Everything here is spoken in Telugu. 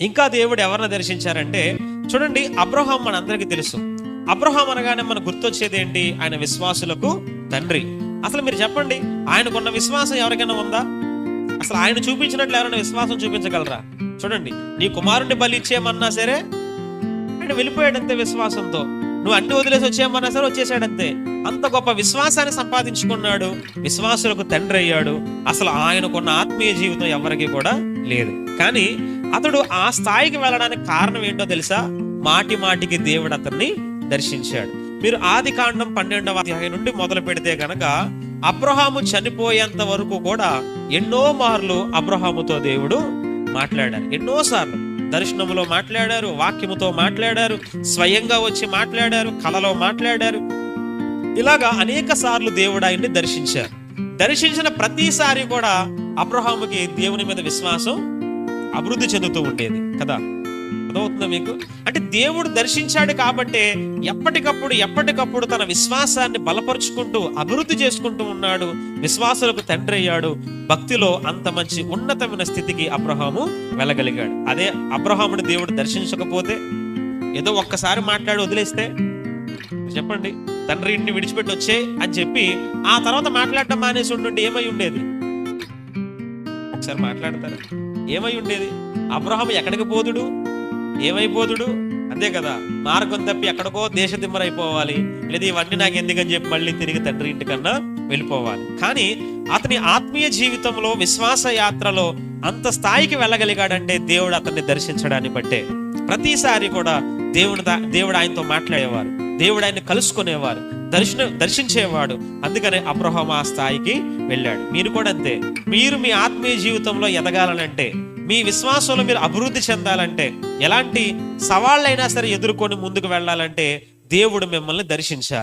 ఇంకా దేవుడు ఎవరిని దర్శించారంటే చూడండి అబ్రహాం మనందరికీ తెలుసు. అబ్రహాం అనగానే మనకు గుర్తొచ్చేది ఏంటి? ఆయన విశ్వాసులకు తండ్రి. అసలు మీరు చెప్పండి ఆయనకున్న విశ్వాసం ఎవరికైనా ఉందా? అసలు ఆయన చూపించినట్లు ఎవరైనా విశ్వాసం చూపించగలరా? చూడండి నీ కుమారుడిని బలి ఇచ్చేయమన్నా సరే ఆయన వెళ్ళిపోయాడంతే విశ్వాసంతో. నువ్వు అన్ని వదిలేసి వచ్చేయమన్నా సరే వచ్చేసాడంతే. అంత గొప్ప విశ్వాసాన్ని సంపాదించుకున్నాడు విశ్వాసులకు తండ్రి అయ్యాడు. అసలు ఆయనకున్న ఆత్మీయ జీవితం ఎవరికి కూడా లేదు. కానీ అతడు ఆ స్థాయికి వెళ్ళడానికి కారణం ఏంటో తెలుసా? మాటి మాటికి దేవుడు అతన్ని దర్శించాడు. మీరు ఆది కాండం పన్నెండవ అధ్యాయం నుండి మొదలు పెడితే గనక అబ్రహాము చనిపోయేంత వరకు కూడా ఎన్నో మార్లు అబ్రహాముతో దేవుడు మాట్లాడారు. ఎన్నో సార్లు దర్శనములో మాట్లాడారు వాక్యముతో మాట్లాడారు స్వయంగా వచ్చి మాట్లాడారు కలలో మాట్లాడారు. ఇలాగా అనేక సార్లు దేవుడు ఆయన్ని దర్శించారు. దర్శించిన ప్రతిసారి కూడా అబ్రహాముకి దేవుని మీద విశ్వాసం అభివృద్ధి చెందుతూ ఉండేది కదా? అర్థమవుతుందా మీకు? అంటే దేవుడు దర్శించాడు కాబట్టి ఎప్పటికప్పుడు ఎప్పటికప్పుడు తన విశ్వాసాన్ని బలపరుచుకుంటూ అభివృద్ధి చేసుకుంటూ ఉన్నాడు. విశ్వాసులకు తండ్రి అయ్యాడు. భక్తిలో అంత మంచి ఉన్నతమైన స్థితికి అబ్రహాము వెళ్ళగలిగాడు. అదే అబ్రహాముని దేవుడు దర్శించకపోతే ఏదో ఒక్కసారి మాట్లాడి వదిలేస్తే? చెప్పండి. తండ్రి ఇంటిని విడిచిపెట్టి వచ్చే అని చెప్పి ఆ తర్వాత మాట్లాడటం మానేసి ఉంటుంటే ఏమై ఉండేది? ఒకసారి మాట్లాడతారా? ఏమై ఉండేది? అబ్రహం ఎక్కడికి పోదుడు? ఏమైపోదుడు అంతే కదా. మార్గం తప్పి ఎక్కడికో దేశ దిమ్మరైపోవాలి. లేదా ఇవన్నీ నాకు ఎందుకని చెప్పి మళ్ళీ తిరిగి తండ్రి ఇంటికన్నా వెళ్ళిపోవాలి. కానీ అతని ఆత్మీయ జీవితంలో విశ్వాస యాత్రలో అంత స్థాయికి వెళ్ళగలిగాడంటే దేవుడు అతన్ని దర్శించడాన్ని బట్టే ప్రతిసారి కూడా దేవుడు దేవుడు ఆయనతో మాట్లాడేవారు. దేవుడు ఆయన కలుసుకునేవారు దర్శన దర్శించేవాడు. అందుకనే అబ్రహం ఆ స్థాయికి వెళ్ళాడు. మీరు కూడా అంతే. మీరు మీ ఆత్మీయ జీవితంలో ఎదగాలనంటే మీ విశ్వాసంలో మీరు అభివృద్ధి చెందాలంటే ఎలాంటి సవాళ్ళైనా సరే ఎదుర్కొని ముందుకు వెళ్ళాలంటే దేవుడు మిమ్మల్ని దర్శించాలి.